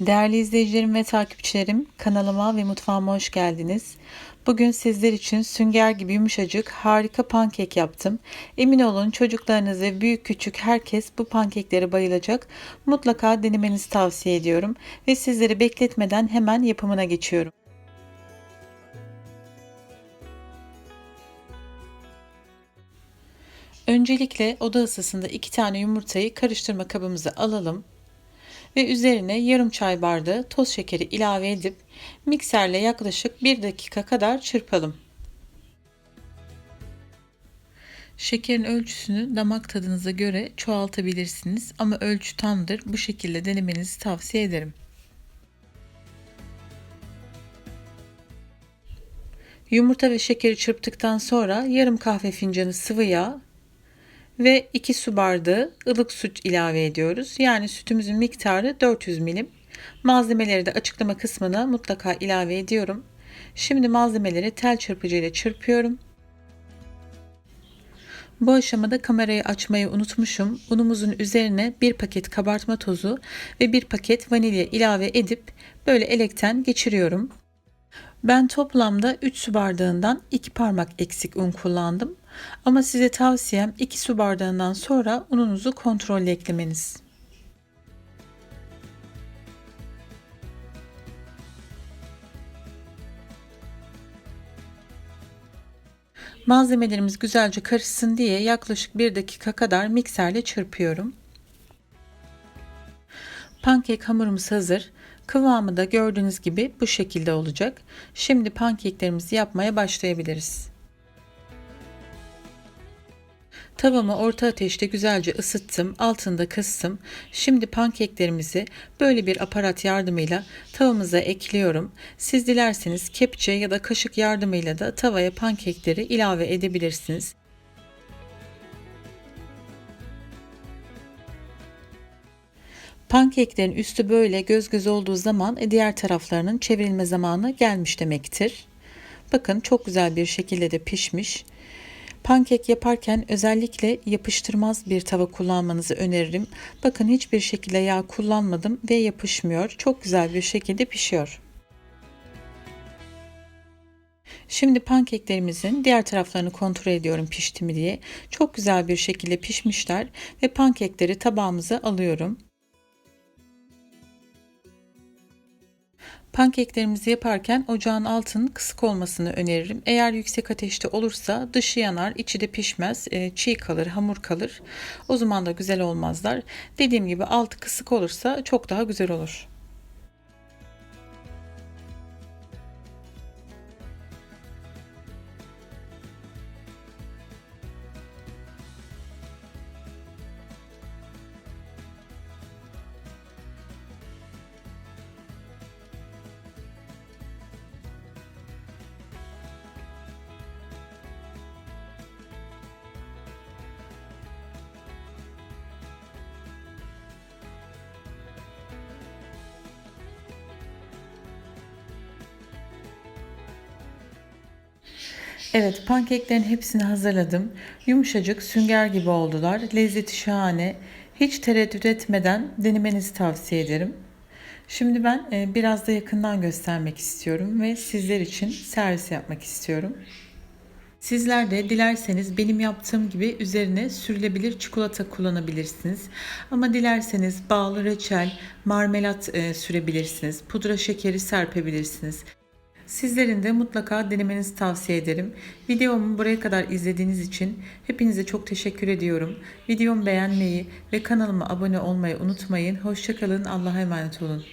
Değerli izleyicilerim ve takipçilerim, kanalıma ve mutfağıma hoş geldiniz. Bugün sizler için sünger gibi yumuşacık harika pankek yaptım. Emin olun çocuklarınız ve büyük küçük herkes bu pankeklere bayılacak. Mutlaka denemenizi tavsiye ediyorum ve sizleri bekletmeden hemen yapımına geçiyorum. Öncelikle oda ısısında iki tane yumurtayı karıştırma kabımıza alalım ve üzerine yarım çay bardağı toz şekeri ilave edip mikserle yaklaşık 1 dakika kadar çırpalım. Şekerin ölçüsünü damak tadınıza göre çoğaltabilirsiniz ama ölçü tamdır. Bu şekilde denemenizi tavsiye ederim. Yumurta ve şekeri çırptıktan sonra yarım kahve fincanı sıvı yağ ve 2 su bardağı ılık süt ilave ediyoruz. Yani sütümüzün miktarı 400 milim. Malzemeleri de açıklama kısmına mutlaka ilave ediyorum. Şimdi malzemeleri tel çırpıcı ile çırpıyorum. Bu aşamada kamerayı açmayı unutmuşum. Unumuzun üzerine bir paket kabartma tozu ve bir paket vanilya ilave edip böyle elekten geçiriyorum. Ben toplamda 3 su bardağından 2 parmak eksik un kullandım. Ama size tavsiyem 2 su bardağından sonra ununuzu kontrollü eklemeniz. Malzemelerimiz güzelce karışsın diye yaklaşık 1 dakika kadar mikserle çırpıyorum. Pankek hamurumuz hazır. Kıvamı da gördüğünüz gibi bu şekilde olacak. Şimdi pankeklerimizi yapmaya başlayabiliriz. Tavamı orta ateşte güzelce ısıttım, altında kıstım. Şimdi pankeklerimizi böyle bir aparat yardımıyla tavamıza ekliyorum. Siz dilerseniz kepçe ya da kaşık yardımıyla da tavaya pankekleri ilave edebilirsiniz. Pankeklerin üstü böyle göz göz olduğu zaman e, diğer taraflarının çevrilme zamanı gelmiş demektir. Bakın çok güzel bir şekilde de pişmiş. Pankek yaparken özellikle yapıştırmaz bir tava kullanmanızı öneririm. Bakın hiçbir şekilde yağ kullanmadım ve yapışmıyor. Çok güzel bir şekilde pişiyor. Şimdi pankeklerimizin diğer taraflarını kontrol ediyorum pişti mi diye. Çok güzel bir şekilde pişmişler ve pankekleri tabağımıza alıyorum. Pankeklerimizi yaparken ocağın altının kısık olmasını öneririm. Eğer yüksek ateşte olursa dışı yanar, içi de pişmez, e, çiğ kalır, hamur kalır. O zaman da güzel olmazlar. Dediğim gibi altı kısık olursa çok daha güzel olur. Evet, pankeklerin hepsini hazırladım. Yumuşacık, sünger gibi oldular. Lezzeti şahane. Hiç tereddüt etmeden denemenizi tavsiye ederim. Şimdi ben e, biraz da yakından göstermek istiyorum ve sizler için servis yapmak istiyorum. Sizler de dilerseniz benim yaptığım gibi üzerine sürülebilir çikolata kullanabilirsiniz. Ama dilerseniz bağlı reçel, marmelat e, sürebilirsiniz. Pudra şekeri serpebilirsiniz. Sizlerin de mutlaka denemenizi tavsiye ederim. Videomu buraya kadar izlediğiniz için hepinize çok teşekkür ediyorum. Videomu beğenmeyi ve kanalıma abone olmayı unutmayın. Hoşçakalın. Allah'a emanet olun.